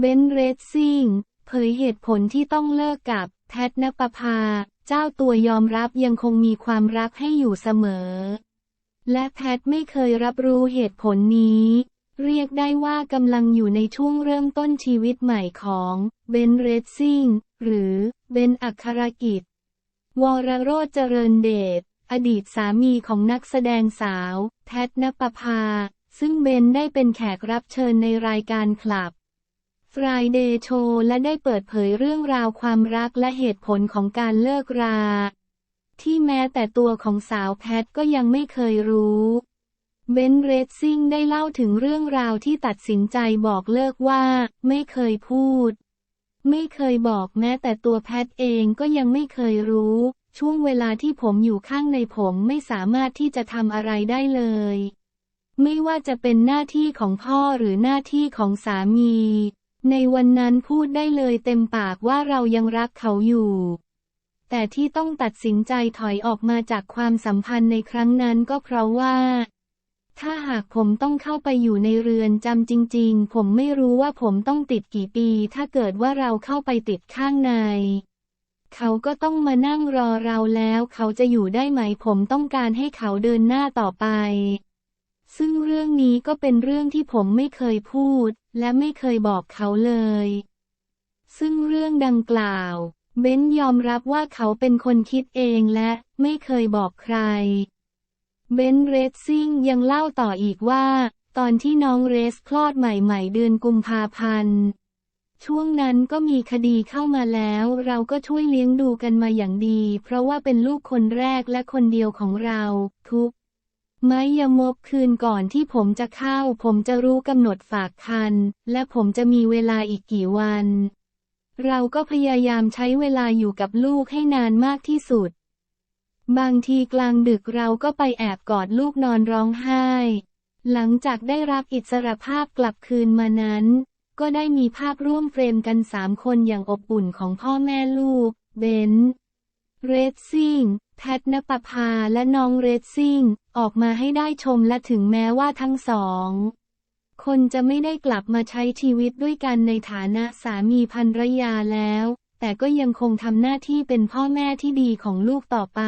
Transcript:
เบนเรดซิงเผยเหตุผลที่ต้องเลิกกับแพทนปภา เจ้าตัวยอมรับยังคงมีความรักให้อยู่เสมอ และแพทไม่เคยรับรู้เหตุผลนี้ เรียกได้ว่ากำลังอยู่ในช่วงเริ่มต้นชีวิตใหม่ของเบนเรดซิงหรือเบนอัครกิจ วรโรจเจริญเดชอดีตสามีของนักแสดงสาว แพทนปภา ซึ่งเบนได้เป็นแขกรับเชิญในรายการคลับ Friday Show และได้เปิดเผยเรื่องราวความรักและเหตุผลของการเลิกรา ที่แม้แต่ตัวของสาวแพทก็ยังไม่เคยรู้เบนเรดซิ่งได้เล่าถึงเรื่องราวที่ตัดสินใจบอกเลิกว่า ไม่เคยพูด ไม่เคยบอกแม้แต่ตัวแพทเองก็ยังไม่เคยรู้ ช่วงเวลาที่ผมอยู่ข้างในผมไม่สามารถที่จะทำอะไรได้เลย ไม่ว่าจะเป็นหน้าที่ของพ่อหรือหน้าที่ของสามี ในวันนั้นพูดได้เลยเต็มปากว่าเรายังรักเขาอยู่ แต่ที่ต้องตัดสินใจถอยออกมาจากความสัมพันธ์ในครั้งนั้นก็เพราะว่า ถ้าหากผมต้องเข้าไปอยู่ในเรือนจำจริง ๆ ผมไม่รู้ว่าผมต้องติดกี่ปี ถ้าเกิดว่าเราเข้าไปติดข้างใน เขาก็ต้องมานั่งรอเราแล้ว เขาจะอยู่ได้ไหมผมต้องการให้เขาเดินหน้าต่อไป ซึ่งเรื่องนี้ก็เป็นเรื่องที่ผมไม่เคยพูด และไม่เคยบอกเขาเลย ซึ่งเรื่องดังกล่าว เบนยอมรับว่าเขาเป็นคนคิดเองและไม่เคยบอกใคร เบนเรดซิ่งยังเล่าต่ออีกว่า ตอนที่น้องเรสคลอดใหม่ๆ เดือนกุมภาพันธ์ ช่วงนั้นก็มีคดีเข้ามาแล้ว เราก็ช่วยเลี้ยงดูกันมาอย่างดี เพราะว่าเป็นลูกคนแรกและคนเดียวของเรา ทุก ไม้ยมกคืนก่อนที่ผมจะเข้า ผมจะรู้กำหนดฝากคัน และผมจะมีเวลาอีกกี่วัน เราก็พยายามใช้เวลาอยู่กับลูกให้นานมากที่สุด บางทีกลางดึกเราก็ไปแอบกอดลูกนอนร้องไห้ หลังจากได้รับอิสรภาพกลับคืนมานั้น ก็ได้มีภาพร่วมเฟรมกันสามคนอย่างอบอุ่นของพ่อแม่ลูก เบน เรดซิ่งแพทนปภาและน้องเรดซิ่งออกมาให้ได้ชมและถึงแม้ว่าทั้งสอง คนจะไม่ได้กลับมาใช้ชีวิตด้วยกันในฐานะสามีภรรยาแล้ว แต่ก็ยังคงทำหน้าที่เป็นพ่อแม่ที่ดีของลูกต่อไป